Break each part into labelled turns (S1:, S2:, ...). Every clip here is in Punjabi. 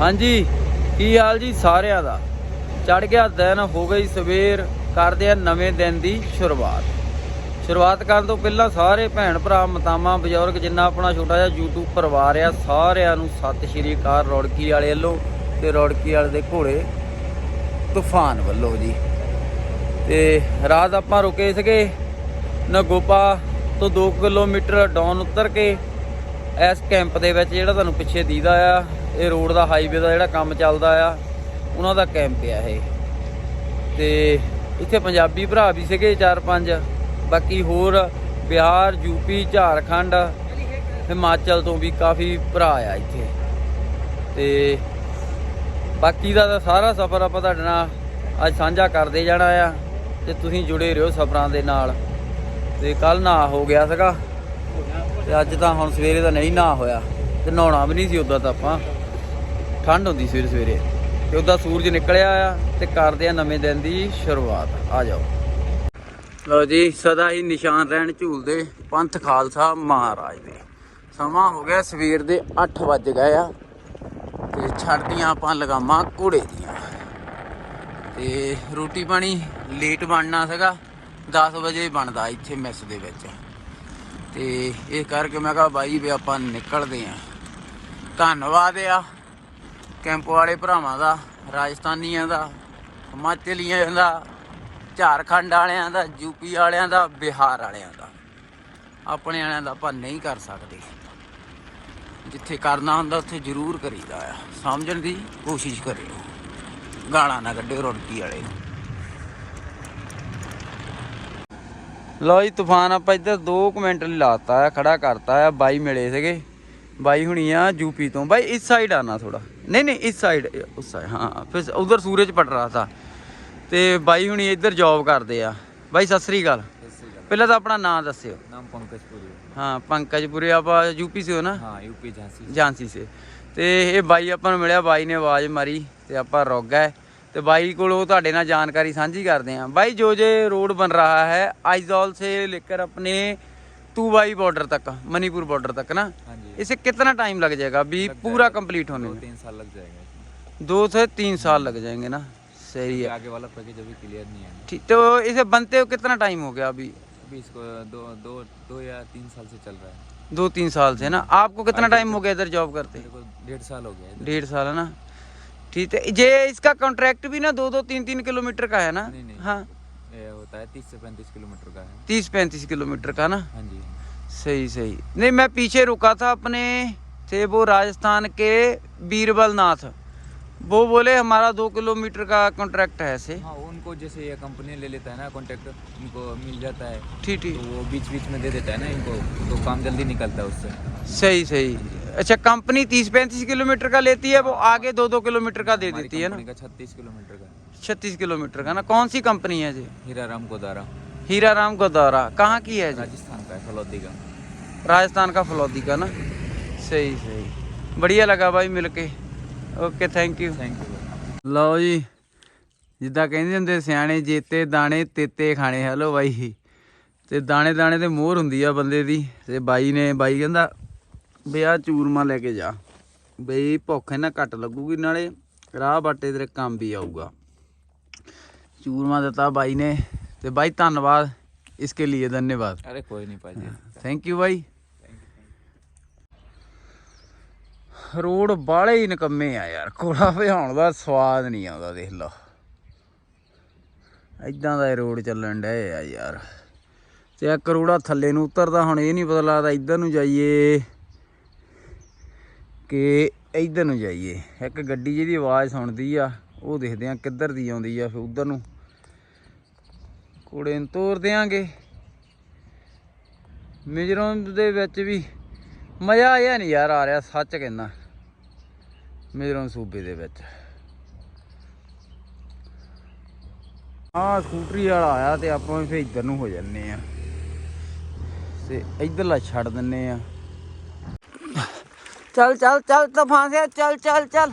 S1: ਹਾਂਜੀ, ਕੀ ਹਾਲ ਜੀ ਸਾਰਿਆਂ ਦਾ? ਚੜ ਗਿਆ ਦਿਨ, ਹੋ ਗਈ ਸਵੇਰ, ਕਰਦੇ ਆ ਨਵੇਂ ਦਿਨ ਦੀ ਸ਼ੁਰੂਆਤ। ਸ਼ੁਰੂਆਤ ਕਰਨ ਤੋਂ ਪਹਿਲਾਂ ਸਾਰੇ ਭੈਣ ਭਰਾ ਮਤਾਮਾ ਬਜ਼ੁਰਗ, ਜਿੰਨਾ ਆਪਣਾ ਛੋਟਾ ਜਿਹਾ YouTube ਪਰਿਵਾਰ ਆ, ਸਾਰਿਆਂ ਨੂੰ ਸਤਿ ਸ਼੍ਰੀ ਅਕਾਲ ਰੌੜਕੀ ਵਾਲੇ ਵੱਲੋਂ ਤੇ ਰੌੜਕੀ ਵਾਲੇ ਦੇ ਘੋੜੇ ਤੂਫਾਨ ਵੱਲੋਂ ਜੀ। ਤੇ ਰਾਤ ਆਪਾਂ ਰੁਕੇ ਸੀਗੇ ਨਗੋਪਾ ਤੋਂ 2 ਕਿਲੋਮੀਟਰ ਡਾਊਨ ਉਤਰ ਕੇ ਇਸ ਕੈਂਪ ਦੇ ਵਿੱਚ, ਜਿਹੜਾ ਤੁਹਾਨੂੰ ਪਿੱਛੇ ਦੀਦਾ ਆ ਇਹ ਰੋਡ ਦਾ ਹਾਈਵੇ ਦਾ ਜਿਹੜਾ ਕੰਮ ਚੱਲਦਾ ਆ, ਉਹਨਾਂ ਦਾ ਕੈਂਪ ਆ ਇਹ। ਤੇ ਇੱਥੇ ਪੰਜਾਬੀ ਭਰਾ ਵੀ ਸੀਗੇ ਚਾਰ ਪੰਜ, ਬਾਕੀ ਹੋਰ ਬਿਹਾਰ ਯੂਪੀ ਝਾਰਖੰਡ, ਹਿਮਾਚਲ ਤੋਂ ਵੀ ਕਾਫੀ ਭਰਾ ਆ ਇੱਥੇ। ਤੇ ਬਾਕੀ ਦਾ ਤਾਂ ਸਾਰਾ ਸਫ਼ਰ ਆਪਾਂ ਤੁਹਾਡੇ ਨਾਲ ਅੱਜ ਸਾਂਝਾ ਕਰਦੇ ਜਾਣਾ ਆ, ਤੇ ਤੁਸੀਂ ਜੁੜੇ ਰਹੋ ਸਫ਼ਰਾਂ ਦੇ ਨਾਲ। ਤੇ ਕੱਲ ਨਾ ਹੋ ਗਿਆ ਸੀਗਾ, ਤੇ ਅੱਜ ਤਾਂ ਹੁਣ ਸਵੇਰੇ ਤਾਂ ਨਹੀਂ ਨਾ ਹੋਇਆ, ਤੇ ਨਹਾਉਣਾ ਵੀ ਨਹੀਂ ਸੀ ਉਦਾਂ ਤਾਂ ਆਪਾਂ। ਠੰਡ ਹੁੰਦੀ ਸਵੇਰੇ ਸਵੇਰੇ। ਤੇ ਉਦਾਂ ਸੂਰਜ ਨਿਕਲਿਆ ਆ ਤੇ ਕਰਦੇ ਆ ਨਵੇਂ ਦਿਨ ਦੀ ਸ਼ੁਰੂਆਤ। ਆ ਜਾਓ। ਲਓ ਜੀ, ਸਦਾ ਹੀ ਨਿਸ਼ਾਨ ਰਹਿਣ ਝੂਲਦੇ ਪੰਥ ਖਾਲਸਾ ਮਹਾਰਾਜ ਦੇ। ਸਮਾਂ ਹੋ ਗਿਆ ਸਵੇਰ ਦੇ 8 ਵੱਜ ਗਏ ਆ ਤੇ ਛੱਡਦੀਆਂ ਆਪਾਂ ਲਗਾਮਾਂ ਘੋੜੇ ਦੀਆਂ। ਤੇ ਰੋਟੀ ਪਾਣੀ ਲੇਟ ਬਣਨਾ ਸੀਗਾ 10 ਵਜੇ ਬਣਦਾ ਇੱਥੇ ਮੈਸ ਦੇ ਵਿੱਚ। ਤੇ ਇਹ ਕਰਕੇ ਮੈਂ ਕਿਹਾ ਬਾਈ ਵੀ ਆਪਾਂ ਨਿਕਲਦੇ ਆਂ। ਧੰਨਵਾਦ ਆ। ਕੈਂਪ ਵਾਲੇ ਭਰਾਵਾਂ ਦਾ, ਰਾਜਸਥਾਨੀਆਂ ਦਾ, ਹਿਮਾਚਲੀਆਂ ਦਾ, ਝਾਰਖੰਡ ਵਾਲਿਆਂ ਦਾ, ਯੂਪੀ ਵਾਲਿਆਂ ਦਾ, ਬਿਹਾਰ ਵਾਲਿਆਂ ਦਾ। ਆਪਣੇ ਵਾਲਿਆਂ ਦਾ ਆਪਾਂ ਨਹੀਂ ਕਰ ਸਕਦੇ। ਜਿੱਥੇ ਕਰਨਾ ਹੁੰਦਾ, ਉੱਥੇ ਜ਼ਰੂਰ ਕਰੀਦਾ ਆ। ਸਮਝਣ ਦੀ ਕੋਸ਼ਿਸ਼ ਕਰਿਓ। ਗਾਣਾ ਨਾ ਕੱਢਿਓ ਰੋਟੀ ਵਾਲੇ ਲਓ ਜੀ, ਤੂਫਾਨ ਆਪਾਂ ਇੱਧਰ 2 ਮਿੰਟ ਲਈ ਲਾਤਾ ਆ, ਖੜਾ ਕਰਤਾ ਆ, ਬਾਈ ਮਿਲੇ ਸੀਗੇ। ਬਾਈ ਹੁਣੀ ਆ ਯੂਪੀ ਤੋਂ। ਬਾਈ ਇਸ ਸਾਈਡ ਆਣਾ ਥੋੜਾ ਨਹੀਂ ਨਹੀਂ ਇਸ ਸਾਈਡ ਉਸ ਸਾਈਡ ਹਾਂ ਫਿਰ ਉਧਰ ਸੂਰਜ ਪੜ ਰਹਾ ਥਾ। ਤੇ ਬਾਈ ਹੁਣੀ ਇੱਧਰ ਜੌਬ ਕਰਦੇ ਆ। ਬਾਈ ਸਤਿ ਸ੍ਰੀ ਅਕਾਲ। ਪਹਿਲਾਂ ਤਾਂ ਆਪਣਾ ਨਾਮ ਦੱਸਿਓ।
S2: ਨਾਮ ਪੰਕਜਪੁਰੀ
S1: ਹਾਂ ਪੰਕਜਪੁਰੀ ਆਪਾਂ ਯੂਪੀ ਸੀ ਹੋ ਨਾ?
S2: ਹਾਂ ਯੂਪੀ ਝਾਂਸੀ
S1: ਝਾਂਸੀ ਸੇ। ਤੇ ਇਹ ਬਾਈ ਆਪਾਂ ਨੂੰ ਮਿਲਿਆ ਬਾਈ ਨੇ ਆਵਾਜ਼ ਮਾਰੀ ਤੇ ਆਪਾਂ ਰੁਕ ਗਏ। ਤੇ ਬਾਈ ਕੋਲੋਂ ਤੁਹਾਡੇ ਨਾਲ ਜਾਣਕਾਰੀ ਸਾਂਝੀ ਕਰਦੇ ਆਂ। ਬਾਈ ਜੋ ਜੇ ਰੋਡ ਬਣ ਰਹਾ ਹੈ ਆਈਜੋਲ ਸੇ ਲੇਕਰ ਆਪਣੇ तुबाई बॉर्डर तक मणिपुर बॉर्डर तक ना?
S2: हाँ
S1: इसे कितना टाइम लग जाएगा? अभी पूरा। कंप्लीट होने
S2: दो
S1: में।
S2: तीन साल लग जाएगा
S1: दो से तीन साल लग जाएँगे ना? सही है।
S2: आगे वाला पैकेज अभी क्लियर नहीं है
S1: ठीक तो इसे बनते हुए कितना टाइम हो गया अभी?
S2: अभी इसको दो दो दो या तीन साल से चल रहा है।
S1: दो तीन साल से ना? आपको कितना टाइम हो गया इधर जॉब करते?
S2: डेढ़ साल हो गया
S1: डेढ़ साल है ना? ठीक है ये इसका कॉन्ट्रैक्ट भी ना दो दो तीन तीन किलोमीटर का है ना। हाँ।
S2: होता है तीस से पैंतीस किलोमीटर का है।
S1: तीस पैंतीस किलोमीटर का ना?
S2: हाँ जी
S1: सही सही। नहीं मैं पीछे रुका था अपने थे वो राजस्थान के बीरबल नाथ वो बोले हमारा दो किलोमीटर का कॉन्ट्रैक्ट है ऐसे।
S2: हाँ उनको जैसे ये कंपनी ले लेता है ना कॉन्ट्रैक्ट उनको मिल जाता है।
S1: ठीक ठीक।
S2: तो वो बीच बीच में दे देता है ना इनको तो काम जल्दी निकलता है उससे।
S1: सही सही। अच्छा कंपनी तीस पैंतीस किलोमीटर का लेती है वो आगे दो दो किलोमीटर का दे देती है ना?
S2: छत्तीस किलोमीटर का। है।
S1: छत्तीस किलोमीटर का ना कौन सी कंपनी है जी
S2: हीरा राम गोदारा
S1: हीरा राम गोदौरा कहाँ की है जी
S2: राजस्थान का है फलौदी का
S1: राजस्थान का फलौदी का ना सही सही बढ़िया लगा भाई मिलके okay thank you
S2: thank you
S1: ਲਓ ਜੀ ਜਿੱਦਾਂ ਕਹਿੰਦੇ ਹੁੰਦੇ ਸਿਆਣੇ ਜੇਤੇ ਦਾਣੇ ਤੇਤੇ ਖਾਣੇ ਹੈਲੋ ਬਾਈ ਤੇ ਦਾਣੇ ਦਾਣੇ ਤੇ ਮੋਹਰ ਹੁੰਦੀ ਆ ਬੰਦੇ ਦੀ ਤੇ ਬਾਈ ਨੇ ਬਾਈ ਕਹਿੰਦਾ ਵੀ ਆ ਚੂਰਮਾ ਲੈ ਕੇ ਜਾ ਬਈ ਭੁੱਖ ਇਹਨਾਂ ਘੱਟ ਲੱਗੂਗੀ ਨਾਲੇ ਰਾਹ ਬਾਟੇ ਤੇਰੇ ਕੰਮ ਵੀ ਆਊਗਾ ਚੂਰਮਾ ਦਿੱਤਾ ਬਾਈ ਨੇ ਤੇ ਬਾਈ ਧੰਨਵਾਦ ਇਸਕੇ ਲਈ ਧੰਨਵਾਦ
S2: अरे कोई नहीं पाजी
S1: ਥੈਂਕ ਯੂ ਬਾਈ ਰੋਡ ਬਾਲੇ ਹੀ ਨਕੰਮੇ ਆ ਯਾਰ ਕੋਲਾ ਭਜਾਉਣ ਦਾ ਸਵਾਦ ਨਹੀਂ ਆਉਂਦਾ ਦੇਖ ਲਓ ਐਦਾਂ ਦਾ ਇਹ ਰੋਡ ਚੱਲਣ ਡਏ ਆ ਯਾਰ ਤੇ ਆ ਕਰੋੜਾ ਥੱਲੇ ਨੂੰ ਉਤਰਦਾ ਹੁਣ ਇਹ ਨਹੀਂ ਪਤਾ ਲੱਗਦਾ ਇੱਧਰ ਨੂੰ ਜਾਈਏ ਕਿ ਇੱਧਰ ਨੂੰ ਜਾਈਏ ਇੱਕ ਗੱਡੀ ਜਿਹਦੀ ਆਵਾਜ਼ ਸੁਣਦੀ ਆ ਉਹ ਦੇਖਦੇ ਆ ਕਿੱਧਰ ਦੀ ਆਉਂਦੀ ਆ ਫਿਰ ਉਧਰ ਨੂੰ ਕੋੜੇ ਨੂੰ ਤੋਰ ਦਿਆਂਗੇ। ਮਿਜ਼ੋਰਮ ਦੇ ਵਿੱਚ ਵੀ ਮਜ਼ਾ ਆਇਆ ਨਹੀਂ ਯਾਰ ਆ ਰਿਹਾ, ਸੱਚ ਕਹਿੰਦਾ। ਮਿਜ਼ੋਰਮ ਸੂਬੇ ਦੇ ਵਿੱਚ। ਆ ਸਕੂਟਰੀ ਵਾਲਾ ਆਇਆ ਤੇ ਆਪਾਂ ਵੀ ਫੇਰ ਇੱਧਰ ਨੂੰ ਹੋ ਜੰਨੇ ਆ। ਤੇ ਇੱਧਰਲਾ ਛੱਡ ਦਿੰਨੇ ਆ। ਚੱਲ ਚੱਲ ਚੱਲ ਤਫਾਂਸਿਆ ਚੱਲ ਚੱਲ ਚੱਲ।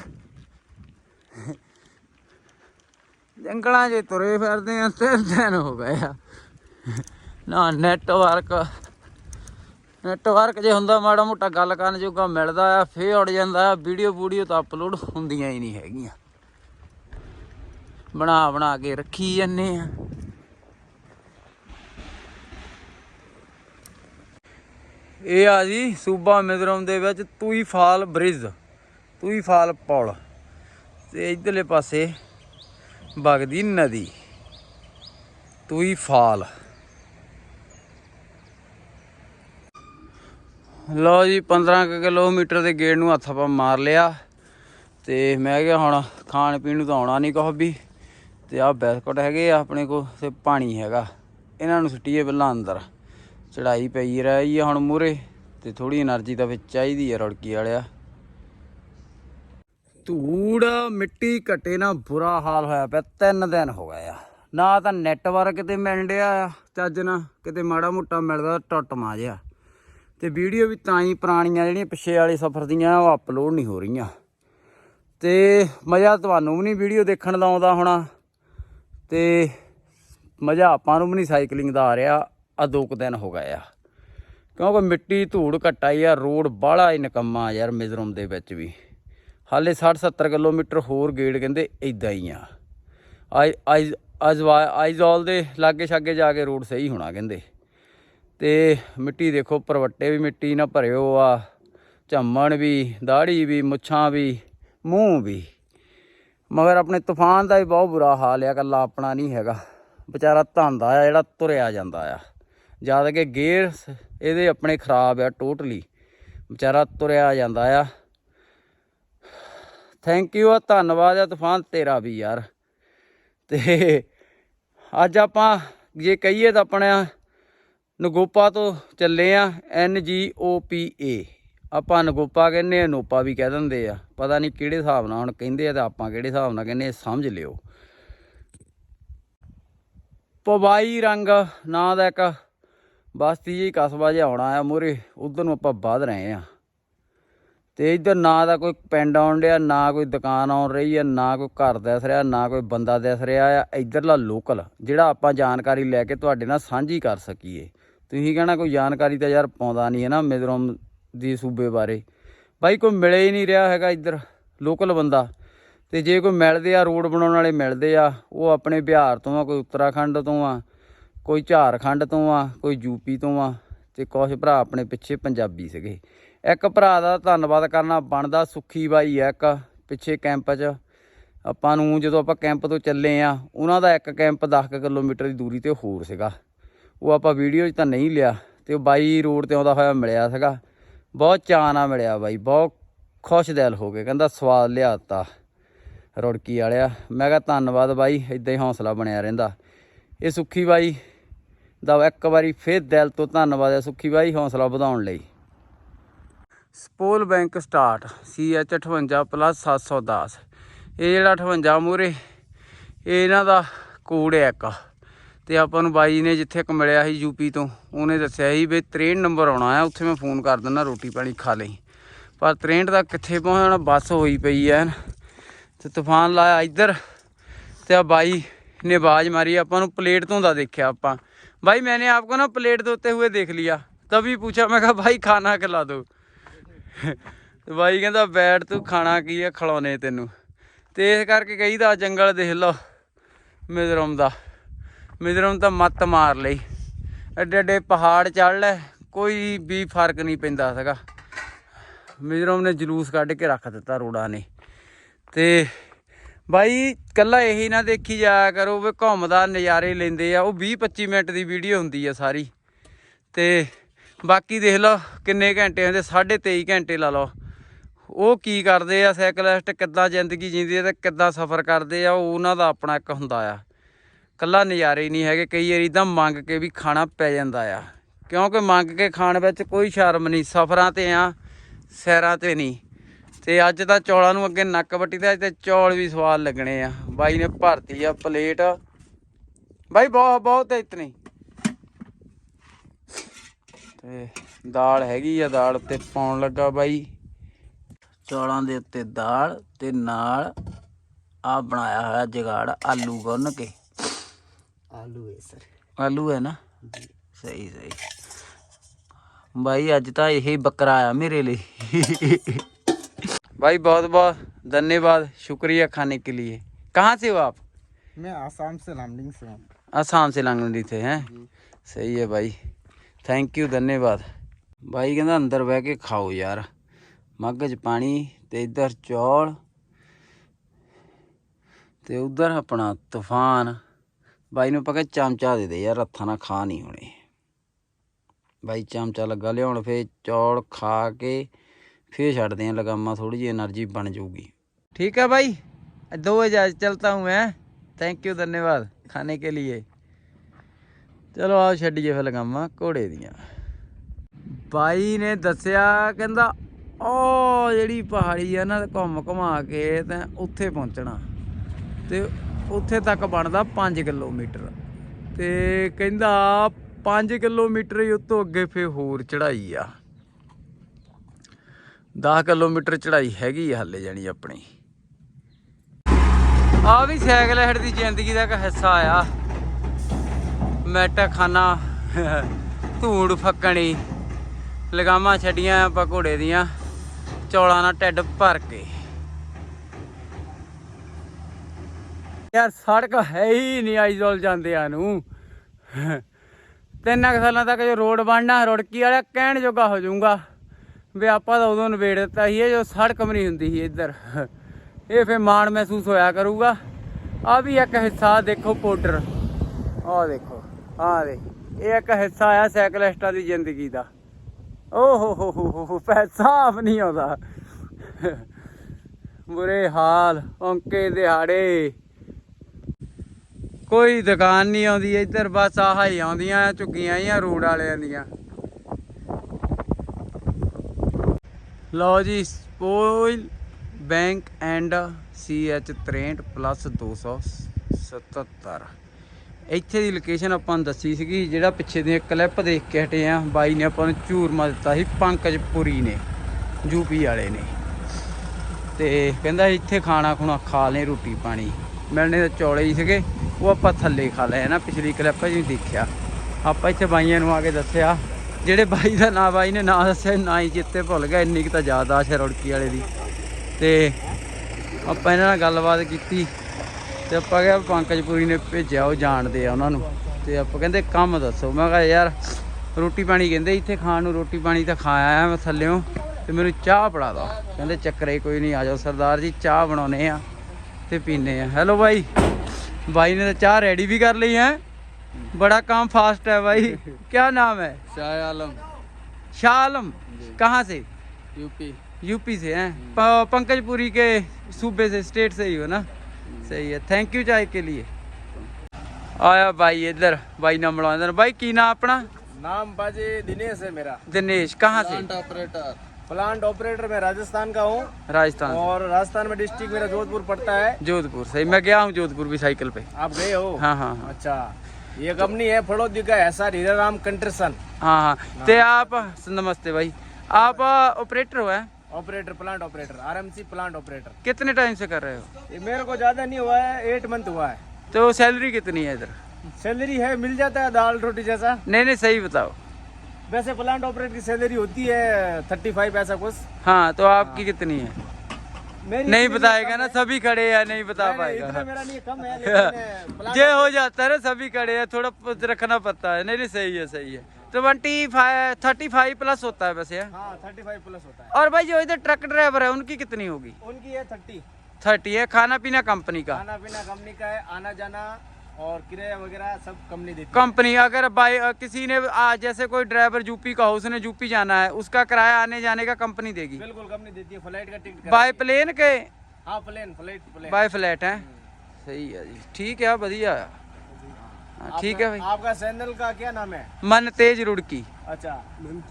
S1: ਜੰਗਲਾਂ 'ਚ ਤੁਰੇ ਫਿਰਦੇ ਆ, ਤਿੰਨ ਦਿਨ ਹੋ ਗਏ ਆ। ਨਾ ਨੈਟਵਰਕ ਨੈਟਵਰਕ ਜੇ ਹੁੰਦਾ ਮਾੜਾ ਮੋਟਾ ਗੱਲ ਕਰਨ ਜੋਗਾ ਮਿਲਦਾ ਆ, ਫੇਰ ਉੜ ਜਾਂਦਾ ਆ, ਵੀਡੀਓ ਵੀਡੀਓ ਤਾਂ ਅਪਲੋਡ ਹੁੰਦੀਆਂ ਹੀ ਨਹੀਂ ਹੈਗੀਆਂ। ਬਣਾ ਬਣਾ ਕੇ ਰੱਖੀ ਜੰਨੇ ਆ। ਇਹ ਆ ਜੀ ਸੂਬਾ ਮਿਜ਼ੋਰਮ ਦੇ ਵਿੱਚ ਤੂਈਫਾਲ ਬ੍ਰਿਜ ਤੂਈ ਫਾਲ ਪੁਲ। ਤੇ ਇਧਰਲੇ ਪਾਸੇ ਵਗਦੀ ਨਦੀ। ਤੂਈ ਫਾਲ। ਲਓ ਜੀ 15 ਕਿਲੋਮੀਟਰ ਦੇ ਗੇੜ ਨੂੰ ਹੱਥ ਆਪਾਂ ਮਾਰ ਲਿਆ। ਤੇ ਮੈਂ ਕਿਹਾ ਹੁਣ ਖਾਣ ਪੀਣ ਨੂੰ ਤਾਂ ਆਉਣਾ ਨਹੀਂ ਕੁਝ ਵੀ। ਤੇ ਆ ਬੈਸਕਟ ਹੈਗੇ ਆ, ਆਪਣੇ ਕੋਲ ਤੇ ਪਾਣੀ ਹੈਗਾ। ਇਹਨਾਂ ਨੂੰ ਸੁੱਟੀਏ ਪਹਿਲਾਂ ਅੰਦਰ। ਚੜਾਈ ਪਈ ਰਹੀ ਆ ਹੁਣ ਮੂਰੇ ਤੇ ਥੋੜੀ એનર્ਜੀ ਤਾਂ ਵਿੱਚ ਚਾਹੀਦੀ ਆ ਰੜਕੀ ਵਾਲਿਆ। ਧੂੜ ਮਿੱਟੀ ਘਟੇ ਨਾ ਬੁਰਾ ਹਾਲ ਹੋਇਆ ਪਿਆ, ਤਿੰਨ ਦਿਨ ਹੋ ਗਏ ਆ। ਨਾ ਤਾਂ ਨੈਟਵਰਕ ਤੇ ਮਿਲ ਡਿਆ ਆ ਚੱਜ ਨਾ ਕਿਤੇ ਮਾੜਾ ਮੋਟਾ ਮਿਲਦਾ ਟੁੱਟ ਮਾ ਜਿਆ ਤੇ ਵੀਡੀਓ ਵੀ ਤਾਂ ਹੀ ਪੁਰਾਣੀਆਂ ਜਿਹੜੀਆਂ ਪਿੱਛੇ ਵਾਲੇ ਸਫ਼ਰ ਦੀਆਂ, ਉਹ ਅਪਲੋਡ ਨਹੀਂ ਹੋ ਰਹੀਆਂ। ਤੇ ਮਜ਼ਾ ਤੁਹਾਨੂੰ ਵੀ ਨਹੀਂ ਵੀਡੀਓ ਦੇਖਣ ਦਾ ਆਉਂਦਾ ਹੋਣਾ। ਤੇ ਮਜ਼ਾ ਆਪਾਂ ਨੂੰ ਵੀ ਨਹੀਂ ਸਾਈਕਲਿੰਗ ਦਾ ਆ ਰਿਹਾ ਆ ਦੋ ਕੁ ਦਿਨ ਹੋ ਗਏ ਆ। ਕਿਉਂਕਿ ਮਿੱਟੀ ਧੂੜ ਘਟਾਈ ਆ ਰੋਡ ਬਾਹਲਾ ਹੀ ਨਕੰਮਾ ਯਾਰ ਮਿਜ਼ੋਰਮ ਦੇ ਵਿੱਚ ਵੀ। ਹਾਲੇ 60 70 ਕਿਲੋਮੀਟਰ ਹੋਰ ਗੇੜ ਕਹਿੰਦੇ ਇਦਾਂ ਹੀ ਆ। ਆਈ ਆਈ ਅਜਵਾ- ਆਈਜ਼ੋਲ ਦੇ ਲਾਗੇ ਛਾਗੇ ਜਾ ਕੇ ਰੋਡ ਸਹੀ ਹੋਣਾ ਕਹਿੰਦੇ। ਤੇ ਮਿੱਟੀ ਦੇਖੋ, ਪਰਵੱਟੇ ਵੀ ਮਿੱਟੀ ਨਾਲ ਭਰਿਓ ਆ, ਝੰਮਣ ਵੀ ਦਾੜੀ ਵੀ, ਮੁੱਛਾਂ ਵੀ, ਮੂੰਹ ਵੀ। ਮਗਰ ਆਪਣੇ ਤੂਫਾਨ ਦਾ ਵੀ ਬਹੁਤ ਬੁਰਾ ਹਾਲ ਆ ਕੱਲਾ ਆਪਣਾ ਨਹੀਂ ਹੈਗਾ। ਵਿਚਾਰਾ ਧੰਦਾ ਆ, ਜਿਹੜਾ ਤੁਰਿਆ ਜਾਂਦਾ ਆ। ਜਦ ਕਿ ਗੇਅਰ ਇਹਦੇ ਆਪਣੇ ਖਰਾਬ ਆ, ਟੋਟਲੀ। ਵਿਚਾਰਾ ਤੁਰਿਆ ਜਾਂਦਾ ਆ। ਥੈਂਕ ਯੂ ਆ, ਧੰਨਵਾਦ ਆ, ਤੂਫਾਨ ਤੇਰਾ ਵੀ ਯਾਰ। ਤੇ ਅੱਜ ਆਪਾਂ ਜੇ ਕਹੀਏ ਤਾਂ ਆਪਣਾ ਨਗੋਪਾ ਤੋਂ ਚੱਲੇ ਆ ਐਨ ਜੀ ਓ ਪੀ ਏ ਆਪਾਂ ਨਗੋਪਾ ਕਹਿੰਦੇ ਆ, ਨੋਪਾ ਵੀ ਕਹਿ ਦਿੰਦੇ ਆ। ਪਤਾ ਨਹੀਂ ਕਿਹੜੇ ਹਿਸਾਬ ਨਾਲ ਹੁਣ ਕਹਿੰਦੇ ਆ ਤੇ ਆਪਾਂ ਕਿਹੜੇ ਹਿਸਾਬ ਨਾਲ ਕਹਿੰਦੇ ਸਮਝ ਲਿਓ। ਪਵਾਈ ਰੰਗ, ਨਾਂ ਦਾ ਇੱਕ ਬਸਤੀ ਜੀ ਕਸਬਾ ਜਿਹਾ ਆਉਣਾ ਆ ਮੂਹਰੇ, ਉਧਰ ਨੂੰ ਆਪਾਂ ਵੱਧ ਰਹੇ ਆ। ਤੇ ਇੱਧਰ ਨਾ ਦਾ ਕੋਈ ਪਿੰਡ ਆਉਣ ਡਿਆ, ਨਾ ਕੋਈ ਦੁਕਾਨ ਆਉਣ ਰਹੀ ਆ, ਨਾ ਕੋਈ ਘਰ ਦਿਸ ਰਿਹਾ, ਨਾ ਕੋਈ ਬੰਦਾ ਦਿਸ ਰਿਹਾ ਆ। ਇੱਧਰਲਾ ਲੋਕਲ ਜਿਹੜਾ ਆਪਾਂ ਜਾਣਕਾਰੀ ਲੈ ਕੇ ਤੁਹਾਡੇ ਨਾਲ ਸਾਂਝੀ ਕਰ ਸਕੀਏ। ਤੁਸੀਂ ਕਹਿਣਾ ਕੋਈ ਜਾਣਕਾਰੀ ਤਾਂ ਯਾਰ ਪਾਉਂਦਾ ਨਹੀਂ ਹੈ ਨਾ ਮਿਜ਼ੋਰਮ ਦੀ ਸੂਬੇ ਬਾਰੇ। ਬਾਈ ਕੋਈ ਮਿਲੇ ਹੀ ਨਹੀਂ ਰਿਹਾ ਹੈਗਾ ਇੱਧਰ ਲੋਕਲ ਬੰਦਾ। ਤੇ ਜੇ ਕੋਈ ਮਿਲਦੇ ਆ, ਰੋਡ ਬਣਾਉਣ ਵਾਲੇ ਮਿਲਦੇ ਆ, ਉਹ ਆਪਣੇ ਬਿਹਾਰ ਤੋਂ ਆ, ਕੋਈ ਉੱਤਰਾਖੰਡ ਤੋਂ ਆ, ਕੋਈ ਝਾਰਖੰਡ ਤੋਂ ਆ, ਕੋਈ ਯੂਪੀ ਤੋਂ ਆ, ਤੇ ਕੁਝ ਭਰਾ ਆਪਣੇ ਪਿੱਛੇ ਪੰਜਾਬੀ ਸੀਗੇ। ਇੱਕ ਭਰਾ ਦਾ ਧੰਨਵਾਦ ਕਰਨਾ ਬਣਦਾ ਸੁੱਖੀ ਬਾਈ ਆ ਇੱਕ ਪਿੱਛੇ ਕੈਂਪ 'ਚ। ਆਪਾਂ ਨੂੰ ਜਦੋਂ ਆਪਾਂ ਕੈਂਪ ਤੋਂ ਚੱਲੇ ਆ, ਉਹਨਾਂ ਦਾ ਇੱਕ ਕੈਂਪ 10 ਕੁ ਕਿਲੋਮੀਟਰ ਦੀ ਦੂਰੀ ਤੇ ਹੋਰ ਸੀਗਾ। ਉਹ ਆਪਾਂ ਵੀਡੀਓ 'ਚ ਤਾਂ ਨਹੀਂ ਲਿਆ ਤੇ ਉਹ ਬਾਈ ਰੋਡ ਤੇ ਆਉਂਦਾ ਹੋਇਆ ਮਿਲਿਆ ਸੀਗਾ। ਬਹੁਤ ਚਾਅ ਨਾਲ ਮਿਲਿਆ ਬਾਈ, ਬਹੁਤ ਖੁਸ਼ ਦਿਲ ਹੋ ਗਏ, ਕਹਿੰਦਾ ਸਵਾਦ ਲਿਆਤਾ ਰੁੜਕੀ ਵਾਲਿਆ। ਮੈਂ ਕਿਹਾ ਧੰਨਵਾਦ ਬਾਈ ਇਦਾਂ ਹੀ ਹੌਸਲਾ ਬਣਿਆ ਰਹਿੰਦਾ। ਇਹ ਸੁੱਖੀ ਬਾਈ ਦਾ ਇੱਕ ਵਾਰੀ ਫੇਰ ਦਿਲ ਤੋਂ ਧੰਨਵਾਦ ਹੈ ਸੁੱਖੀ ਬਾਈ, ਹੌਸਲਾ ਵਧਾਉਣ ਲਈ। Spoil bank start CH 58 plus 710 ਇਹ ਜਿਹੜਾ 58 ਮੂਰੇ ਇਹ ਇਹਨਾਂ ਦਾ ਕੋਡ ਹੈ ਇੱਕ ਤੇ ਆਪਾਂ ਨੂੰ ਬਾਈ ਨੇ ਜਿੱਥੇ ਇੱਕ ਮਿਲਿਆ ਸੀ ਯੂਪੀ ਤੋਂ ਉਹਨੇ ਦੱਸਿਆ ਸੀ ਵੀ 63 ਨੰਬਰ ਆਉਣਾ ਆ ਉੱਥੇ ਮੈਂ ਫੋਨ ਕਰ ਦਿੰਦਾ ਰੋਟੀ ਪਾਣੀ ਖਾ ਲਈ ਪਰ 63 ਦਾ ਕਿੱਥੇ ਪਹੁੰਚਣਾ ਬੱਸ ਹੋਈ ਪਈ ਐ ਤੇ ਤੂਫਾਨ ਲਾਇਆ ਇੱਧਰ ਤੇ ਆ ਬਾਈ ਨੇ ਆਵਾਜ਼ ਮਾਰੀ ਆਪਾਂ ਨੂੰ ਪਲੇਟ ਤੋਂ ਦਾ ਦੇਖਿਆ ਆਪਾਂ भाई मैंने आपको ना प्लेट धोते हुए देख लिया तभी पूछा मैं कहा भाई खाना खिला दो ਤੇ ਬਾਈ ਕਹਿੰਦਾ ਬੈਠ ਤੂੰ, ਖਾਣਾ ਕੀ ਆ, ਖਿਲਾਉਣੇ ਤੈਨੂੰ। ਤੇ ਇਸ ਕਰਕੇ ਕਹੀਦਾ, ਜੰਗਲ ਦੇਖ ਲਓ, ਮਿਜਰਮ ਦਾ। ਮਿਜਰਮ ਤਾਂ ਮੱਤ ਮਾਰ ਲਈ। ਐਡੇ ਐਡੇ ਪਹਾੜ ਚੜ ਲੈ, ਕੋਈ ਵੀ ਫ਼ਰਕ ਨਹੀਂ ਪੈਂਦਾ ਸੀਗਾ। ਮਿਜ਼ੋਰਮ ਨੇ ਜਲੂਸ ਕੱਢ ਕੇ ਰੱਖ ਦਿੱਤਾ ਰੋੜਾ ਨੇ। ਤੇ ਬਾਈ ਕੱਲਾ ਇਹੀ ਨਾ ਦੇਖੀ ਜਾਇਆ ਕਰੋ ਵੀ ਘੁੰਮਦਾ, ਨਜ਼ਾਰੇ ਲੈਂਦੇ ਆ। ਉਹ 20 25 ਮਿੰਟ ਦੀ ਵੀਡੀਓ ਹੁੰਦੀ ਆ ਸਾਰੀ। ਤੇ ਬਾਕੀ ਦੇਖ ਲਓ ਕਿੰਨੇ ਘੰਟੇ ਹੁੰਦੇ 23.5 ਘੰਟੇ ਲਾ ਲਓ। ਉਹ ਕੀ ਕਰਦੇ ਆ, ਸਾਈਕਲਿਸਟ ਕਿੱਦਾਂ ਜ਼ਿੰਦਗੀ ਜੀਂਦੇ ਆ ਤੇ ਕਿੱਦਾਂ ਸਫ਼ਰ ਕਰਦੇ ਆ, ਉਹ ਉਹਨਾਂ ਦਾ ਆਪਣਾ ਇੱਕ ਹੁੰਦਾ ਆ। ਕੱਲਾ ਨਜ਼ਾਰੇ ਨਹੀਂ ਹੈਗੇ, ਕਈ ਵਾਰੀ ਤਾਂ ਮੰਗ ਕੇ ਵੀ ਖਾਣਾ ਪੈ ਜਾਂਦਾ ਆ। ਕਿਉਂਕਿ ਮੰਗ ਕੇ ਖਾਣ ਵਿੱਚ ਕੋਈ ਸ਼ਰਮ ਨਹੀਂ, ਸਫ਼ਰਾਂ ਤੇ ਆ, ਸੈਰਾਂ ਤੇ ਨਹੀਂ। ਤੇ ਅੱਜ ਤਾਂ ਚੌਲਾਂ ਨੂੰ ਅੱਗੇ ਨੱਕ ਵੱਟੀ ਤੇ ਅੱਜ ਤੇ ਚੌਲ ਵੀ ਸਵਾਦ ਲੱਗਣੇ ਆ। ਬਾਈ ਨੇ ਭਰਤੀ ਆ ਪਲੇਟ। ਬਾਈ ਬਹੁਤ ਬਹੁਤ ਇਤਨੀ। ਤੇ ਦਾਲ ਹੈਗੀ ਆ ਦਾਲ ਉੱਤੇ ਪਾਉਣ ਲੱਗਾ ਬਾਈ ਚੌਲਾਂ ਦੇ ਉੱਤੇ ਦਾਲ ਤੇ ਨਾਲ ਆ ਬਣਾਇਆ ਹੋਇਆ ਜਗਾੜ ਆਲੂ ਗੁੰਨ ਕੇ
S3: आलू है सर
S1: ਆਲੂ ਹੈ ਨਾ ਸਹੀ ਸਹੀ भाई आज तो यही बकरा आया मेरे लिए भाई बहुत बहुत धन्यवाद शुक्रिया खाने के लिए कहाँ से हो आप
S3: मैं आसाम से लामडिंग से हूँ
S1: आसाम से लंगड़ी थे हैं सही है भाई ਥੈਂਕ ਯੂ ਧੰਨਵਾਦ। ਬਾਈ ਕਹਿੰਦਾ ਅੰਦਰ ਬਹਿ ਕੇ ਖਾਓ ਯਾਰ। ਮੱਗ 'ਚ ਪਾਣੀ ਤੇ ਇਧਰ ਚੌਲ ਤੇ ਉਧਰ ਆਪਣਾ ਤੂਫਾਨ। ਬਾਈ ਨੂੰ ਪਕਾ ਚਮਚਾ ਦੇ ਦੇ ਯਾਰ, ਹੱਥਾਂ ਨਾਲ ਖਾ ਨਹੀਂ ਹੋਣੇ। ਬਾਈ ਚਮਚਾ ਲੱਗਾ ਲਿਆਉਣ ਫੇ ਚੌਲ ਖਾ ਕੇ ਫੇਰ ਛੱਡਦੇ ਆ ਲਗਾਮਾ ਥੋੜੀ ਜਿਹੀ એનર્ਜੀ ਬਣ ਜਾਊਗੀ। ਠੀਕ ਹੈ ਬਾਈ। ਦੋ हजार चलता हूँ ਮੈਂ। ਥੈਂਕ ਯੂ ਧੰਨਵਾਦ। ਖਾਣੇ ਕੇ लिए ਚਲੋ ਆਓ ਛੱਡੀਏ ਫਿਰ ਲਗਾਮਾਂ ਘੋੜੇ ਦੀਆਂ। ਬਾਈ ਨੇ ਦੱਸਿਆ, ਕਹਿੰਦਾ ਉਹ ਜਿਹੜੀ ਪਹਾੜੀ ਆ ਨਾ, ਘੁੰਮ ਘੁਮਾ ਕੇ ਤਾਂ ਉੱਥੇ ਪਹੁੰਚਣਾ। ਤੇ ਉੱਥੇ ਤੱਕ ਬਣਦਾ 5 ਕਿਲੋਮੀਟਰ। ਤੇ ਕਹਿੰਦਾ 5 ਕਿਲੋਮੀਟਰ ਹੀ ਉਤੋਂ ਅੱਗੇ ਫੇ ਹੋਰ ਚੜਾਈ ਆ। 10 ਕਿਲੋਮੀਟਰ ਚੜਾਈ ਹੈਗੀ ਆ ਹੱਲੇ ਜਾਣੀ ਆਪਣੀ। ਆ ਵੀ ਸਾਈਕਲ ਹੈਡ ਦੀ ਜ਼ਿੰਦਗੀ ਦਾ ਇੱਕ ਹਿੱਸਾ ਆ। ਮੈਟ ਖਾਨਾ ਧੂੜ ਫੱਕਣੀ, ਲਗਾਮਾਂ ਛੱਡੀਆਂ ਆਪਾਂ ਘੋੜੇ ਦੀਆਂ, ਚੌਲਾਂ ਨਾਲ ਢਿੱਡ ਭਰ ਕੇ। ਯਾਰ ਸੜਕ ਹੈ ਹੀ ਨਹੀਂ ਆਈਜ਼ੋਲ ਜਾਂਦਿਆਂ ਨੂੰ। ਤਿੰਨ ਕੁ ਸਾਲਾਂ ਤੱਕ ਜੋ ਰੋਡ ਬਣਨਾ, ਰੁੜਕੀ ਵਾਲਾ ਕਹਿਣ ਜੋਗਾ ਹੋ ਜਾਊਗਾ। ਵੀ ਆਪਾਂ ਤਾਂ ਉਦੋਂ ਨਵੇੜ ਦਿੱਤਾ ਸੀ ਇਹ, ਜੋ ਸੜਕ ਵੀ ਨਹੀਂ ਹੁੰਦੀ ਸੀ ਇੱਧਰ। ਇਹ ਫੇ ਮਾਣ ਮਹਿਸੂਸ ਹੋਇਆ ਕਰੂਗਾ। ਆ ਵੀ ਇੱਕ ਹਿੱਸਾ ਦੇਖੋ ਪਾਊਡਰ ਆਹ ਦੇਖੋ। ਆਹ ਦੇ ਇਹ ਇੱਕ ਹਿੱਸਾ ਆ ਸਾਈਕਲਿਸਟਾਂ ਦੀ ਜ਼ਿੰਦਗੀ ਦਾ। ਓ ਹੋ ਹੋ ਹੋ ਹੋ, ਪੈਸਾ ਆਪ ਨਹੀਂ ਆਉਂਦਾ। ਬੁਰੇ ਹਾਲ, ਔਂਕੇ ਦਿਹਾੜੇ। ਕੋਈ ਦੁਕਾਨ ਨਹੀਂ ਆਉਂਦੀ, ਇੱਧਰ ਬਸ ਆਹ ਹੀ ਆਉਂਦੀਆਂ, ਝੁੱਗੀਆਂ ਜਾਂ ਰੋਡ ਵਾਲਿਆਂ ਦੀਆਂ। ਲਓ ਜੀ, spoil bank and CH 63 plus 277 ਇੱਥੇ ਦੀ ਲੋਕੇਸ਼ਨ ਆਪਾਂ ਨੂੰ ਦੱਸੀ ਸੀਗੀ, ਜਿਹੜਾ ਪਿੱਛੇ ਦੀ ਕਲਿੱਪ ਦੇਖ ਕੇ ਹਟੇ ਆ ਬਾਈ ਨੇ ਆਪਾਂ ਨੂੰ ਝੂਰਮਾ ਦਿੱਤਾ ਸੀ, ਪੰਕਜ ਪੁਰੀ ਨੇ ਯੂਪੀ ਵਾਲੇ ਨੇ। ਤੇ ਕਹਿੰਦਾ ਇੱਥੇ ਖਾਣਾ ਖੁਣਾ ਖਾ ਲੈ, ਰੋਟੀ ਪਾਣੀ। ਮਿਲਣੇ ਤਾਂ ਚੌਲੇ ਹੀ ਸੀਗੇ, ਉਹ ਆਪਾਂ ਥੱਲੇ ਖਾ ਲਏ ਨਾ ਪਿਛਲੀ ਕਲਿੱਪ 'ਚ ਦੇਖਿਆ। ਆਪਾਂ ਇੱਥੇ ਬਾਈਆਂ ਨੂੰ ਆ ਕੇ ਦੱਸਿਆ, ਜਿਹੜੇ ਬਾਈ ਦਾ ਨਾਂ, ਬਾਈ ਨੇ ਨਾਂ ਦੱਸਿਆ, ਨਾ ਹੀ ਚਿੱਤੇ ਭੁੱਲ ਗਿਆ, ਇੰਨੀ ਕੁ ਤਾਂ ਯਾਦ ਆ ਰੁੜਕੀ ਵਾਲੇ ਦੀ। ਤੇ ਆਪਾਂ ਇਹਨਾਂ ਨਾਲ ਗੱਲਬਾਤ ਕੀਤੀ। ਤੇ ਆਪਾਂ ਕਿਹਾ ਪੰਕਜਪੁਰੀ ਨੇ ਭੇਜਿਆ ਉਹ ਜਾਣਦੇ ਆ ਉਹਨਾਂ ਨੂੰ ਤੇ ਆਪਾਂ ਕਹਿੰਦੇ ਕੰਮ ਦੱਸੋ ਮੈਂ ਕਿਹਾ ਯਾਰ ਰੋਟੀ ਪਾਣੀ ਕਹਿੰਦੇ ਇੱਥੇ ਖਾਣ ਨੂੰ ਰੋਟੀ ਪਾਣੀ ਤਾਂ ਖਾ ਆਇਆ ਮੈਂ ਥੱਲਿਓਂ ਤੇ ਮੈਨੂੰ ਚਾਹ ਪੜਾ ਦੋ ਕਹਿੰਦੇ ਚੱਕਰੇ ਕੋਈ ਨਹੀਂ ਆ ਜਾਓ ਸਰਦਾਰ ਜੀ ਚਾਹ ਬਣਾਉਨੇ ਆ ਤੇ ਪੀਨੇ ਆ ਹੈਲੋ ਬਾਈ ਬਾਈ ਨੇ ਤਾਂ ਚਾਹ ਰੈਡੀ ਵੀ ਕਰ ਲਈ ਹੈ बड़ा काम फास्ट है भाई क्या नाम है
S3: शाह आलम
S1: शाह आलम कहाँ से
S3: यूपी
S1: यूपी से हैं प- पंकजपुरी के सूबे से स्टेट से ही हो ना सही है थैंक यू चाय के लिए आया भाई इधर भाई नाम मिला इधर भाई की नाम अपना
S3: नाम बाजी दिनेश है मेरा
S1: दिनेश कहाँ से
S3: ऑपरेटर प्लांट ऑपरेटर मैं राजस्थान का हूँ
S1: राजस्थान
S3: और राजस्थान में डिस्ट्रिक्ट मेरा जोधपुर पड़ता है
S1: से जोधपुर से मैं गया हूँ जोधपुर भी साइकिल पे
S3: आप गए हो
S1: हाँ हाँ हाँ
S3: अच्छा ये कंपनी है फड़ोदी का ऐसा हीरा राम कंट्रसन
S1: हाँ हाँ ते आप नमस्ते भाई आप ऑपरेटर हो हैं
S3: operator plant operator RMC plant operator
S1: कितने टाइम से कर रहे हो?
S3: ये मेरे को ज़्यादा नहीं हुआ है एट मंथ हुआ है।
S1: तो सैलरी कितनी है इधर?
S3: सैलरी है मिल जाता है दाल रोटी जैसा।
S1: नहीं नहीं सही बताओ।
S3: वैसे प्लांट ऑपरेटर की सैलरी होती है थर्टी फाइव ऐसा कुछ।
S1: हाँ तो आपकी हाँ। कितनी है? नहीं बताएगा ना सभी खड़े हैं नहीं बता पाएगा।
S3: मेरा नहीं कम है
S1: ये हो जाता है ना सभी खड़े हैं थोड़ा रखना पड़ता है। नहीं नहीं सही है सही है। Twenty five thirty five plus होता है वैसे
S3: हाँ थर्टी फाइव प्लस होता है।
S1: और भाई जो इधर ट्रक ड्राइवर है उनकी कितनी होगी?
S3: उनकी है थर्टी।
S1: थर्टी है खाना पीना कंपनी का?
S3: खाना पीना कंपनी का है आना जाना और किराया वगैरह सब कंपनी देती है।
S1: कंपनी अगर बाई किसी ने आ, जैसे कोई ड्राइवर यूपी का हो उसने यूपी जाना है उसका किराया आने जाने का कंपनी देगी।
S3: बिल्कुल कंपनी देती है फ़्लाइट का टिकट
S1: बाय प्लेन के?
S3: हाँ प्लेन फ़्लाइट
S1: बाय फ्लैट है? सही है जी। ठीक है बढ़िया हाँ, ठीक है भाई
S3: आपका चैनल का क्या नाम है
S1: मन तेज रुड़की
S3: अच्छा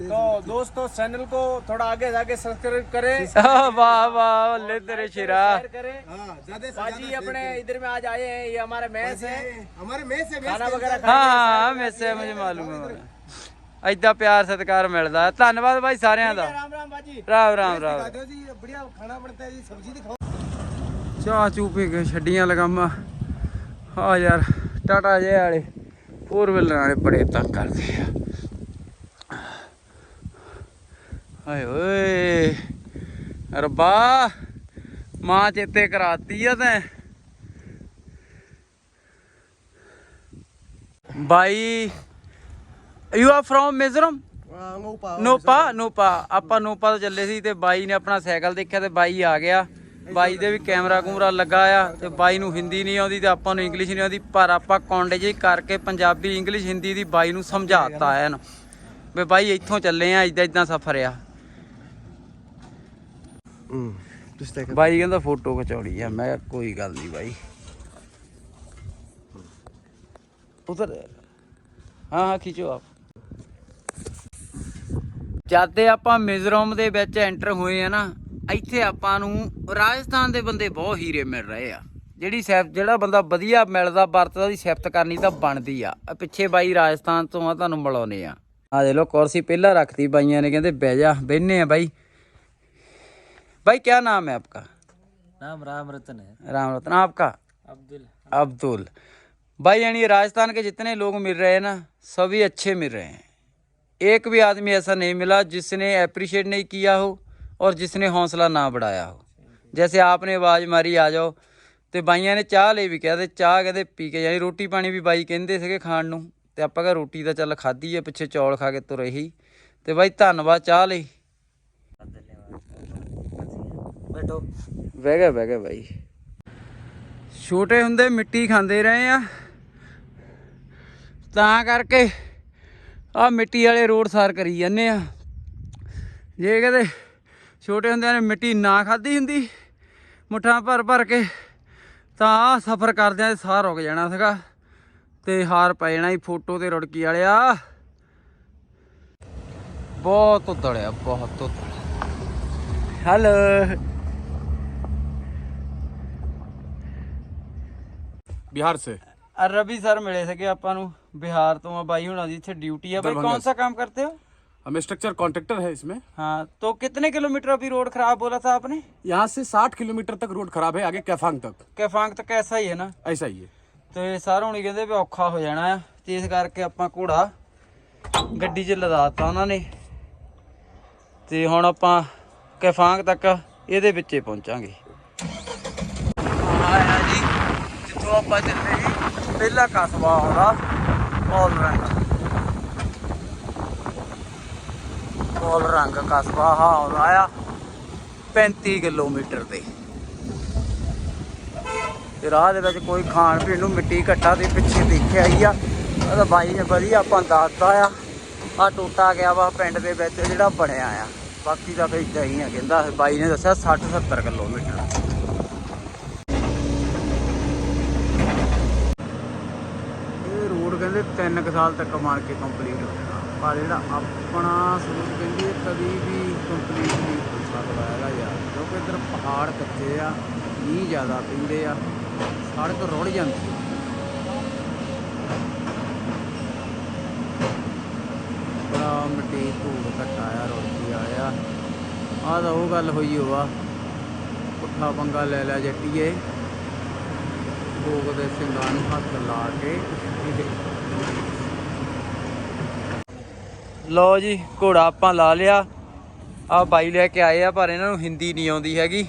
S3: तो दोस्तों चैनल को थोड़ा आगे जाके सब्सक्राइब करें
S1: वाह वाह वाह ले तेरे शिरा
S3: शेयर करें बाजी अपने इधर में आज आए हैं ये हमारा मैच है
S4: हमारे में से
S3: खाना वगैरह
S1: ਹਾਂ ਹਾਂ ਮੈਸੇ ਮੈਨੂੰ ਮਾਲੂਮ ਹੈ ਐਦਾਂ ਪਿਆਰ ਸਤਿਕਾਰ ਮਿਲਦਾ ਹੈ। ਧੰਨਵਾਦ ਭਾਈ ਸਾਰਿਆਂ ਦਾ
S3: राम राम बाजी
S1: ਰਾਮ ਰਾਮ ਰਾਮ
S4: खाते हो जी बढ़िया खाना बनता है जी सब्जी दिखाओ
S1: ਚਾਹ ਚੂ ਪੀ ਕੇ ਛੱਡੀਆਂ ਲਗਾਮਾਂ ਆ ਯਾਰ ਟਾਟਾ ਜੇ ਵਾਲੇ ਫੋਰ ਵੀਲਰ ਵਾਲੇ ਬੜੇ ਤੰਗ ਕਰਦੇ ਆ। ਹਾਏ ਓਏ ਰੱਬਾ ਮਾਂ ਚੇਤੇ ਕਰਾਤੀ ਆ ਤੈਂ। ਬਾਈ ਯੂ ਆਰ ਫਰੋਮ ਮਿਜ਼ੋਰਮ
S4: ਨੋਪਾ
S1: ਨੋਪਾ ਨੋਪਾ ਆਪਾਂ ਨੋਪਾ ਤੋਂ ਚੱਲੇ ਸੀ ਤੇ ਬਾਈ ਨੇ ਆਪਣਾ ਸਾਈਕਲ ਦੇਖਿਆ ਤੇ ਬਾਈ ਆ ਗਿਆ। ਬਾਈ ਦੇ ਵੀ ਕੈਮਰਾ ਕੂਮਰਾ ਲੱਗਾ ਆ ਤੇ ਬਾਈ ਨੂੰ ਹਿੰਦੀ ਨਹੀਂ ਆਉਂਦੀ ਤੇ ਆਪਾਂ ਨੂੰ ਇੰਗਲਿਸ਼ ਨਹੀਂ ਆਉਂਦੀ ਪਰ ਆਪਾਂ ਕੌਂਡੇ ਜਿਹੀ ਕਰਕੇ ਪੰਜਾਬੀ ਇੰਗਲਿਸ਼ ਹਿੰਦੀ ਦੀ ਬਾਈ ਨੂੰ ਸਮਝਾਤਾ ਐਨ। ਵੀ ਬਾਈ ਇੱਥੋਂ ਚੱਲੇ ਆ ਇਦਾਂ ਇਦਾਂ ਸਫ਼ਰ ਆ। ਬਾਈ ਕਹਿੰਦਾ ਫੋਟੋ ਖਿਚਾਉਣੀ ਆ ਮੈਂ ਕੋਈ ਗੱਲ ਨਹੀਂ ਬਾਈ। ਉਧਰ ਹਾਂ ਹਾਂ ਖਿਚੋ ਆਪ। ਜਦ ਤੇ ਆਪਾਂ ਮਿਜ਼ੋਰਮ ਦੇ ਵਿੱਚ ਐਂਟਰ ਹੋਏ ਆ ਨਾ ਇੱਥੇ ਆਪਾਂ ਨੂੰ ਰਾਜਸਥਾਨ ਦੇ ਬੰਦੇ ਬਹੁਤ ਹੀਰੇ ਮਿਲ ਰਹੇ ਆ ਜਿਹੜੀ ਸੈਫ ਜਿਹੜਾ ਬੰਦਾ ਵਧੀਆ ਮਿਲਦਾ ਵਰਤਦਾ ਦੀ ਸਿਫਤ ਕਰਨੀ ਤਾਂ ਬਣਦੀ ਆ ਆਹ ਪਿੱਛੇ ਬਾਈ ਰਾਜਸਥਾਨ ਤੋਂ ਆ ਤੁਹਾਨੂੰ ਮਿਲਾਉਨੇ ਆ ਆ ਦੇ ਲੋ ਕੁਰਸੀ ਪਹਿਲਾਂ ਰੱਖਤੀ ਬਾਈਆਂ ਨੇ ਕਹਿੰਦੇ ਬਹਿ ਜਾ ਬਹਿਨੇ ਆ ਬਾਈ भाई क्या नाम है आपका
S2: नाम राम रतन है
S1: राम रतन आपका
S2: अब्दुल
S1: अब्दुल भाई यानी राजस्थान के जितने लोग मिल रहे हैं ना सभी अच्छे मिल रहे हैं एक भी आदमी ऐसा नहीं मिला जिसने अप्रिशिएट नहीं किया हो और जिसने हौसला ना बढ़ाया हो जैसे आपने आवाज़ मारी आ जाओ ਤੇ ਬਾਈਆਂ ਨੇ ਚਾਹ ਲਈ ਵੀ ਕਿਹਾ ਤੇ ਚਾਹ ਕਹਿੰਦੇ ਪੀ ਕੇ ਯਾਨੀ ਰੋਟੀ ਪਾਣੀ ਵੀ ਬਾਈ ਕਹਿੰਦੇ ਸੀਗੇ ਖਾਣ ਨੂੰ ਤੇ ਆਪਾਂ ਕਹ ਰੋਟੀ ਤਾਂ ਚੱਲ ਖਾਧੀ ਹੈ ਪਿੱਛੇ ਚੌਲ ਖਾ ਕੇ ਤੁਰੇ ਹੀ ਤੇ ਬਾਈ ਧੰਨਵਾਦ ਚਾਹ ਲਈ
S2: बैठो
S1: ਬਹਿ ਗਿਆ ਬਹਿ ਗਿਆ ਬਾਈ ਛੋਟੇ ਹੁੰਦੇ ਮਿੱਟੀ ਖਾਂਦੇ ਰਹੇ ਆ ਤਾਂ ਕਰਕੇ ਆ ਮਿੱਟੀ ਵਾਲੇ ਰੋਡ ਸਾਰ ਕਰੀ ਜਾਂਦੇ ਆ ਜੇ ਕਦੇ ਛੋਟੇ ਹੁੰਦਿਆਂ ਨੇ ਮਿੱਟੀ ਨਾ ਖਾਦੀ ਹੁੰਦੀ ਮੁੱਠਾਂ ਭਰ ਭਰ ਕੇ ਤਾਂ ਸਫ਼ਰ ਕਰਦਿਆਂ ਸਾਹ ਰੁਕ ਜਾਣਾ ਸੀਗਾ ਤੇ ਹਾਰ ਪੈ ਜਾਣਾ ਹੀ ਫੋਟੋ ਤੇ ਰੁੜਕੀ ਵਾਲਿਆ। ਬਹੁਤ ਉਤੜਿਆ ਬਹੁਤ ਉਤੜਿਆ ਹੈਲੋ।
S5: बिहार से
S1: ਸਰ ਮਿਲੇ ਸੀਗੇ ਆਪਾਂ ਨੂੰ ਬਿਹਾਰ ਤੋਂ ਆ ਬਾਈ होना जी थे ड्यूटी है
S5: भाई
S1: कौन सा काम करते हो
S5: हम स्ट्रक्चर कॉन्ट्रेक्टर है इसमें
S1: हाँ तो कितने किलोमीटर अभी रोड खराब बोला था आपने
S5: यहाँ से 60 किलोमीटर तक रोड खराब है आगे कैफांग तक
S1: कैफांग तक ऐसा ही है ना
S5: ऐसा ही है
S1: ਤੇ ਸਰ ਹੁਣੀ ਕਹਿੰਦੇ ਵੀ ਔਖਾ ਹੋ ਜਾਣਾ ਆ ਤੇ ਇਸ ਕਰਕੇ ਆਪਾਂ ਘੋੜਾ ਗੱਡੀ 'ਚ ਲਦਾਤਾ ਉਹਨਾਂ ਨੇ ਤੇ ਹੁਣ ਆਪਾਂ ਕੈਫਾਂਗ ਤੱਕ ਇਹਦੇ ਵਿੱਚੇ ਪਹੁੰਚਾਂਗੇ ਆਇਆ ਜੀ ਜਿੱਥੋਂ ਆਪਾਂ ਚੱਲੇ ਸੀ ਪਹਿਲਾ ਕਸਬਾ ਆਉਂਦਾ ਔਲ ਕੋਲ ਰੰਗ ਕਸਬਾ ਆ ਆਉਂਦਾ ਆ 35 ਕਿਲੋਮੀਟਰ ਤੇ। ਤੇ ਰਾਹ ਦੇ ਵਿੱਚ ਕੋਈ ਖਾਣ ਪੀਣ ਨੂੰ ਮਿੱਟੀ ਘੱਟਾ ਦੇ ਪਿੱਛੇ ਦੇਖਿਆ ਹੀ ਆ। ਉਹਦਾ ਬਾਈ ਨੇ ਵਧੀਆ ਆਪਾਂ ਦੱਸਦਾ ਆ। ਆ ਟੋਟਾ ਗਿਆ ਵਾ ਪਿੰਡ ਦੇ ਵਿੱਚ ਜਿਹੜਾ ਬਣਿਆ ਆ। ਬਾਕੀ ਤਾਂ ਫਿਰ ਇਦਾਂ ਹੀ ਆ ਕਹਿੰਦਾ ਬਾਈ ਨੇ ਦੱਸਿਆ 60 70 ਕਿਲੋਮੀਟਰ। ਇਹ ਰੋਡ ਕਹਿੰਦੇ 3 ਸਾਲ ਤੱਕ ਮਾਰ ਕੇ ਕੰਪਲੀਟ ਹੋ ਪਰ ਜਿਹੜਾ ਆਪਣਾ ਸੋਚ ਕਹਿੰਦੀ ਕਦੀ ਵੀ ਕੰਪਲੀਟ ਨਹੀਂ ਹੋ ਸਕਦਾ ਹੈਗਾ ਯਾਰ। ਕਿਉਂਕਿ ਇੱਧਰ ਪਹਾੜ ਕੱਚੇ ਆ ਨਹੀਂ ਜ਼ਿਆਦਾ ਪੈਂਦੇ ਆ, ਸੜਕ ਰੁੜ ਜਾਂਦੀ ਹੈ ਬੜਾ ਮਟੀ ਧੂੜ ਘਟਾ ਆ, ਰੋਟੀ ਆਇਆ ਆਹ ਤਾਂ ਉਹ ਗੱਲ ਹੋਈ ਹੋਆ। ਪੁੱਠਾ ਪੰਗਾ ਲੈ ਲਿਆ ਜੱਟੀਏ। ਭੋਗ ਦੇ ਸਿੰਘਾਂ ਨੂੰ ਹੱਥ ਲਾ ਕੇ ਲਓ ਜੀ ਘੋੜਾ ਆਪਾਂ ਲਾ ਲਿਆ। ਆ ਬਾਈ ਲੈ ਕੇ ਆਏ ਆ ਪਰ ਇਹਨਾਂ ਨੂੰ ਹਿੰਦੀ ਨਹੀਂ ਆਉਂਦੀ ਹੈਗੀ।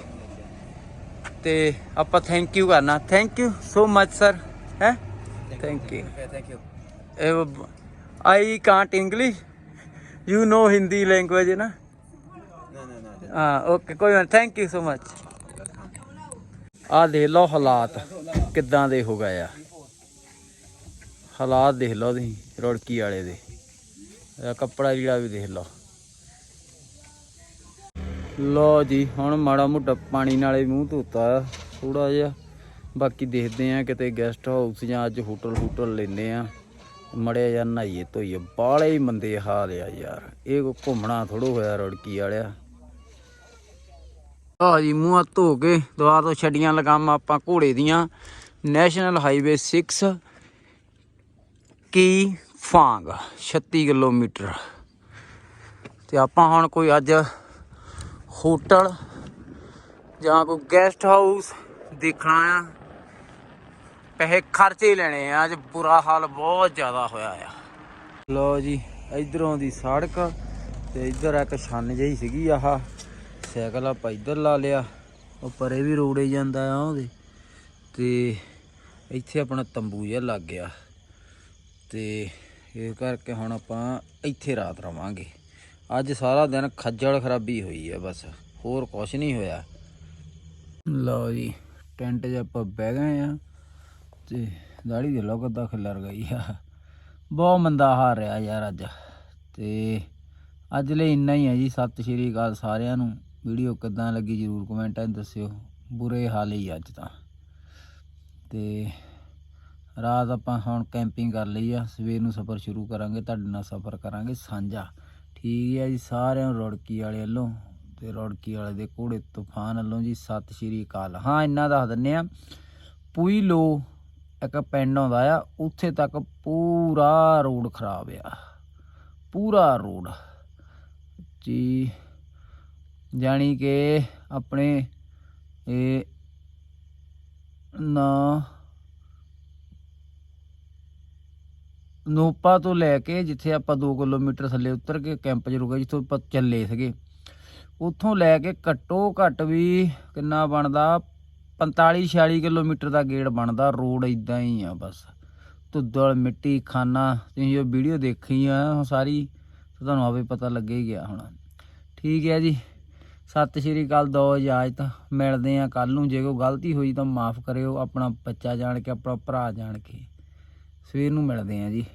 S1: ਤੇ ਆਪਾਂ ਥੈਂਕ ਯੂ ਕਰਨਾ। Thank you so much sir ਹੈ? Thank you
S2: thank you
S1: I can't English you know? Hindi language ਨਾ ਹਾਂ ਓਕੇ ਕੋਈ ਨਾ। ਥੈਂਕ ਯੂ ਸੋ ਮੱਚ ਆ ਦੇਖ ਲਓ ਹਾਲਾਤ। ਕਿੱਦਾਂ ਦੇ ਹੋ ਗਏ ਆ। ਹਾਲਾਤ ਦੇਖ ਲਓ ਤੁਸੀਂ ਰੋੜਕੀ ਵਾਲੇ ਦੇ। ਕੱਪੜਾ ਜਿਹੜਾ ਵੀ ਦੇਖ ਲਓ। ਲੋ ਜੀ, ਹੁਣ ਮਾੜਾ ਮੋਟਾ ਪਾਣੀ ਨਾਲੇ ਮੂੰਹ ਧੋਤਾ ਥੋੜਾ ਜਿਹਾ। ਬਾਕੀ ਦੇਖਦੇ ਆ ਕਿਤੇ ਗੈਸਟ ਹਾਊਸ ਜਾਂ ਅੱਜ ਹੋਟਲ ਹੋਟਲ ਲੈਨੇ ਆ ਮੜਿਆ ਜਾਂ ਨਹਾਈਏ ਧੋਈਏ ਬਾਲੇ ਹੀ ਮੰਦੇ ਹਾਲ ਆ ਯਾਰ। ਇਹ ਕੋ ਘੁੰਮਣਾ ਥੋੜੋ ਹੋਇਆ ਰੜਕੀ ਵਾਲਿਆ। ਆ ਜੀ, ਮੂੰਹ ਧੋ ਕੇ ਦੁਆਰ ਤੋਂ ਛੱਡੀਆਂ ਲਗਾਮ ਆਪਾਂ ਘੋੜੇ ਦੀਆਂ। ਨੈਸ਼ਨਲ ਹਾਈਵੇ 6 ਕੀ ਫਾਂਗ 36 ਕਿਲੋਮੀਟਰ। ਤੇ ਆਪਾਂ ਹੁਣ ਕੋਈ ਅੱਜ ਹੋਟਲ ਜਾਂ ਕੋਈ ਗੈਸਟ ਹਾਊਸ ਦੇਖਣਾ ਆ। ਪੈਸੇ ਖਰਚੇ ਹੀ ਲੈਣੇ ਆ, ਅੱਜ ਬੁਰਾ ਹਾਲ ਬਹੁਤ ਜ਼ਿਆਦਾ ਹੋਇਆ ਆ। ਲੋ ਜੀ, ਇਧਰੋਂ ਦੀ ਸੜਕ ਤੇ ਇੱਧਰ ਇੱਕ ਛੰਨ ਜਿਹੀ ਸੀਗੀ ਆਹ। ਸਾਈਕਲ ਆਪਾਂ ਇੱਧਰ ਲਾ ਲਿਆ ਉਹ ਪਰੇ ਵੀ ਰੋੜੇ ਜਾਂਦਾ ਆ ਉਹਦੇ। ਤੇ ਇੱਥੇ ਆਪਣਾ ਤੰਬੂ ਜਿਹਾ ਲੱਗ ਗਿਆ। ਤੇ ਇਹ ਕਰਕੇ ਹੁਣ ਆਪਾਂ ਇੱਥੇ ਰਾਤ ਰਵਾਂਗੇ। ਅੱਜ ਸਾਰਾ ਦਿਨ ਖੱਜਲ ਖਰਾਬੀ ਹੋਈ ਆ ਬਸ, ਹੋਰ ਕੁਝ ਨਹੀਂ ਹੋਇਆ। ਲਓ ਜੀ, ਟੈਂਟ 'ਚ ਆਪਾਂ ਬਹਿ ਗਏ ਆ ਤੇ ਦਾੜੀ ਦੇ ਲੋ ਕਿੱਦਾਂ ਖਿਲਰ ਗਈ ਆ। ਬਹੁਤ ਮੰਦਾ ਹਾਰ ਰਿਹਾ ਯਾਰ ਅੱਜ। ਤੇ ਅੱਜ ਲਈ ਇੰਨਾ ਹੀ ਹੈ ਜੀ, ਸਤਿ ਸ਼੍ਰੀ ਅਕਾਲ ਸਾਰਿਆਂ ਨੂੰ। ਵੀਡੀਓ ਕਿੱਦਾਂ ਲੱਗੀ ਜਰੂਰ ਕਮੈਂਟਾਂ 'ਚ ਦੱਸਿਓ। ਬੁਰੇ ਹਾਲ ਹੀ ਅੱਜ ਤਾਂ। ਤੇ ਰਾਤ ਆਪਾਂ ਹੁਣ ਕੈਂਪਿੰਗ ਕਰ ਲਈ ਆ, ਸਵੇਰ ਨੂੰ ਸਫ਼ਰ ਸ਼ੁਰੂ ਕਰਾਂਗੇ, ਤੁਹਾਡੇ ਨਾਲ ਸਫ਼ਰ ਕਰਾਂਗੇ ਸਾਂਝਾ। ਠੀਕ ਹੈ ਜੀ, ਸਾਰਿਆਂ ਨੂੰ ਰੌੜਕੀ ਵਾਲੇ ਵੱਲੋਂ ਤੇ ਰੌੜਕੀ ਵਾਲੇ ਦੇ ਘੋੜੇ ਤੂਫਾਨ ਵੱਲੋਂ ਜੀ, ਸਤਿ ਸ਼੍ਰੀ ਅਕਾਲ। ਹਾਂ, ਇੰਨਾ ਦੱਸ ਦਿੰਨੇ ਆ ਪੁਈ ਲੋ ਇੱਕ ਪਿੰਡ ਆਉਂਦਾ ਆ, ਉੱਥੇ ਤੱਕ ਪੂਰਾ ਰੋਡ ਖਰਾਬ ਆ। ਪੂਰਾ ਰੋਡ। ਜੀ, ਜਾਣੀ ਕਿ ਆਪਣੇ ਇਹ ਨਾ ਨੋਪਾ ਤੋਂ ਲੈ ਕੇ ਜਿੱਥੇ ਆਪਾਂ 2 ਕਿਲੋਮੀਟਰ ਥੱਲੇ ਉਤਰ ਕੇ ਕੈਂਪ 'ਚ ਰੁਕੇ, ਜਿੱਥੋਂ ਆਪਾਂ ਚੱਲੇ ਸੀਗੇ। ਉੱਥੋਂ ਲੈ ਕੇ ਘੱਟੋ ਘੱਟ ਵੀ ਕਿੰਨਾ ਬਣਦਾ? 45 46 ਕਿਲੋਮੀਟਰ ਦਾ ਗੇੜ ਬਣਦਾ, ਰੋਡ ਇਦਾਂ ਹੀ ਆ ਬਸ। ਧੁੱਦਲ, ਮਿੱਟੀ, ਖਾਨਾ, ਤੁਸੀਂ ਜੋ ਵੀਡੀਓ ਦੇਖੀ ਆ, ਉਹ ਸਾਰੀ ਤਾਂ ਤੁਹਾਨੂੰ ਆਪੇ ਪਤਾ ਲੱਗੇ ਹੀ ਗਿਆ ਹੁਣ। ਠੀਕ ਹੈ ਜੀ। ਸਤਿ ਸ਼੍ਰੀ ਅਕਾਲ, ਦੋ ਇਜਾਜ਼ਤ। ਮਿਲਦੇ ਆ ਕੱਲ ਨੂੰ। ਜੇ ਕੋਈ ਗਲਤੀ ਹੋਈ ਤਾਂ ਮਾਫ ਕਰਿਓ, ਆਪਣਾ ਬੱਚਾ ਜਾਣ ਕੇ, ਆਪਣਾ ਭਰਾ ਜਾਣ ਕੇ। ਸਵੇਰ ਨੂੰ ਮਿਲਦੇ ਆ ਜੀ।